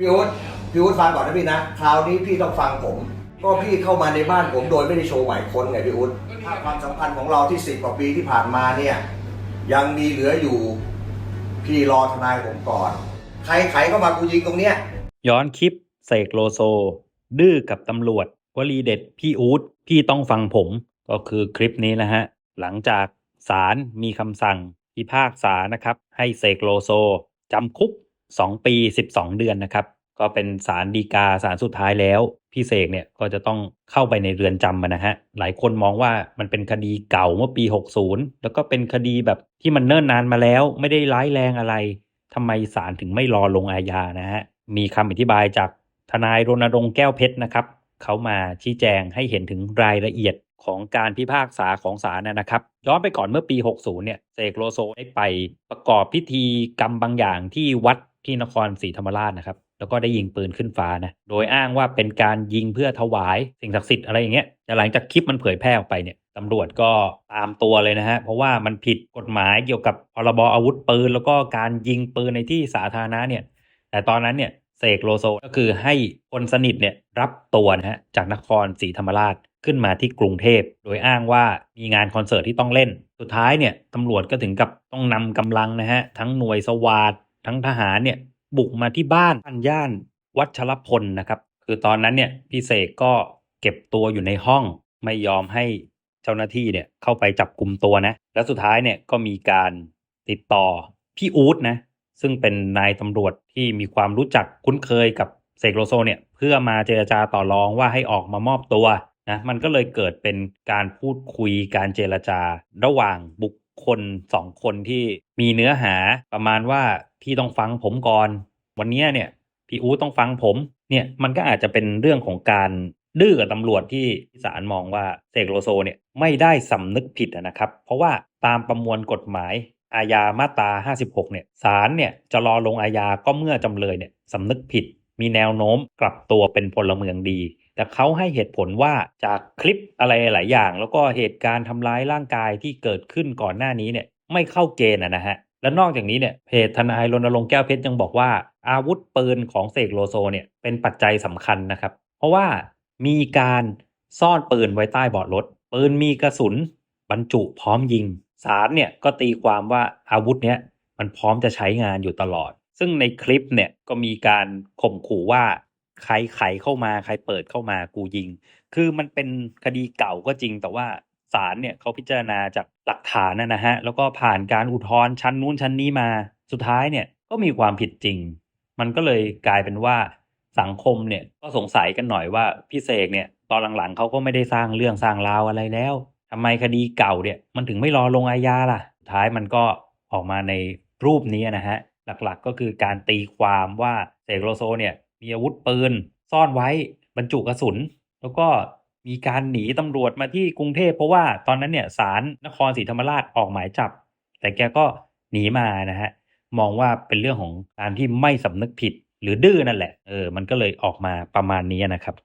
พี่อุ๊ดพี่อุ๊ดฟังก่อนนะพี่นะ คราวนี้พี่ต้องฟังผม ก็พี่เข้ามาในบ้านผมโดยไม่ได้โชว์หมายค้นไงพี่อุ๊ดถ้าความสัมพันธ์ของเราที่สิบกว่าปีที่ผ่านมาเนี่ย ยังมีเหลืออยู่ พี่รอทนายผมก่อน ใครไขเข้ามากูยิงตรงเนี้ย ย้อนคลิปเสกโลโซ ดื้อกับตำรวจวลีเด็ดพี่อู๊ดพี่ต้องฟังผมก็คือคลิปนี้นะฮะ หลังจากศาลมีคำสั่งพิพากษานะครับ ให้เสกโลโซจำคุก 2 ปี 12 เดือนนะครับ ก็เป็นศาลฎีกาศาลสุดท้ายแล้วพี่เสกเนี่ยก็จะต้องเข้าไปในเรือนจำนะฮะ หลายคนมองว่ามันเป็นคดีเก่าเมื่อปี 60 แล้วก็เป็นคดีแบบที่มันเนิ่นนานมาแล้ว ไม่ได้ร้ายแรงอะไรทำไมศาลถึงไม่รอลงอาญานะฮะ มีคำอธิบายจากทนายรณรงค์แก้วเพชรนะครับ เขามาชี้แจงให้เห็นถึงรายละเอียดของการพิพากษาของศาลนะนะครับ ย้อนไปก่อนเมื่อปี 60 เนี่ยเสกโลโซได้ไปประกอบพิธีกรรมบางอย่างที่วัด ที่นครศรีธรรมราชนะครับ แล้วก็ได้ยิงปืนขึ้นฟ้านะ โดยอ้างว่าเป็นการยิงเพื่อถวาย สิ่งศักดิ์สิทธิ์อะไรอย่างเงี้ยแต่หลังจากคลิปมันเผยแพร่ออกไปเนี่ยตำรวจก็ตามตัวเลยนะฮะ เพราะว่ามันผิดกฎหมายเกี่ยวกับพรบอาวุธปืน แล้วก็การยิงปืนในที่สาธารณะเนี่ย แต่ตอนนั้นเนี่ยเสกโลโซก็คือให้คนสนิทเนี่ยรับตัวนะฮะจากนครศรีธรรมราชขึ้นมาที่กรุงเทพ โดยอ้างว่ามีงานคอนเสิร์ตที่ต้องเล่น สุดท้ายเนี่ยตำรวจก็ถึงกับต้องนำกำลังนะฮะ ทั้งหน่วยสวาด ทั้งทหารเนี่ยบุกมาที่บ้านย่านวัชรพลนะครับ คือตอนนั้นเนี่ยพี่เสกก็เก็บตัวอยู่ในห้องไม่ยอมให้เจ้าหน้าที่เนี่ยเข้าไปจับกลุ่มตัวนะ แล้วสุดท้ายเนี่ยก็มีการติดต่อพี่อู๊ดนะซึ่งเป็นนายตำรวจที่มีความรู้จักคุ้นเคยกับเสกโลโซเนี่ยเพื่อมาเจรจาต่อรองว่าให้ออกมามอบตัวนะมันก็เลยเกิดเป็นการพูดคุยการเจรจาระหว่างบุค คลสองคนที่มีเนื้อหาประมาณว่าพี่ต้องฟังผมก่อน วันเนี้ยเนี่ยพี่อู๊ดต้องฟังผมเนี่ยมันก็อาจจะเป็นเรื่องของการดื้อกับตำรวจที่ศาลมองว่าเสกโลโซเนี่ยไม่ได้สำนึกผิดนะครับ เพราะว่าตามประมวลกฎหมายอาญามาตรา 56 เนี่ยศาลเนี่ยจะรอลงอาญาก็เมื่อจำเลยเนี่ยสำนึกผิด มีแนวโน้มกลับตัวเป็นพลเมืองดี แต่เขาให้เหตุผลว่าจากคลิปอะไรหลายอย่าง แล้วก็เหตุการณ์ทำร้ายร่างกายที่เกิดขึ้นก่อนหน้านี้เนี่ยไม่เข้าเกณฑ์นะฮะและนอกจากนี้เนี่ยเพจทนายรณรงค์แก้วเพชรยังบอกว่า อาวุธปืนของเสกโลโซเนี่ยเป็นปัจจัยสำคัญนะครับ เพราะว่ามีการซ่อนปืนไว้ใต้เบาะรถปืนมีกระสุน บรรจุพร้อมยิงศาลเนี่ยก็ตีความว่าอาวุธเนี้ยมันพร้อมจะใช้งานอยู่ตลอด ซึ่งในคลิปเนี่ยก็มีการข่มขู่ว่า ใครไขเข้ามา ใครเปิดเข้ามากูยิง คือมันเป็นคดีเก่าก็จริง แต่ว่าศาลเนี่ยเขาพิจารณาจากหลักฐานนะนะฮะ แล้วก็ผ่านการอุทธรณ์ชั้นนู้นชั้นนี้มา สุดท้ายเนี่ยก็มีความผิดจริง มันก็เลยกลายเป็นว่าสังคมเนี่ยก็สงสัยกันหน่อยว่าพี่เสกเนี่ยตอนหลังๆเขาก็ไม่ได้สร้างเรื่องสร้างราวอะไรแล้วทำไมคดีเก่าเนี่ยมันถึงไม่รอลงอาญาล่ะ สุดท้ายมันก็ออกมาในรูปนี้นะฮะ หลักๆก็คือการตีความว่าเสกโลโซเนี่ย มีอาวุธปืน ซ่อนไว้บรรจุกระสุน แล้วก็มีการหนีตำรวจมาที่กรุงเทพเพราะว่าตอนนั้นเนี่ยศาลนครศรีธรรมราชออกหมายจับ แต่แกก็หนีมานะฮะมองว่าเป็นเรื่องของการที่ไม่สำนึกผิดหรือดื้อนั่นแหละเออมันก็เลยออกมาประมาณนี้นะครับ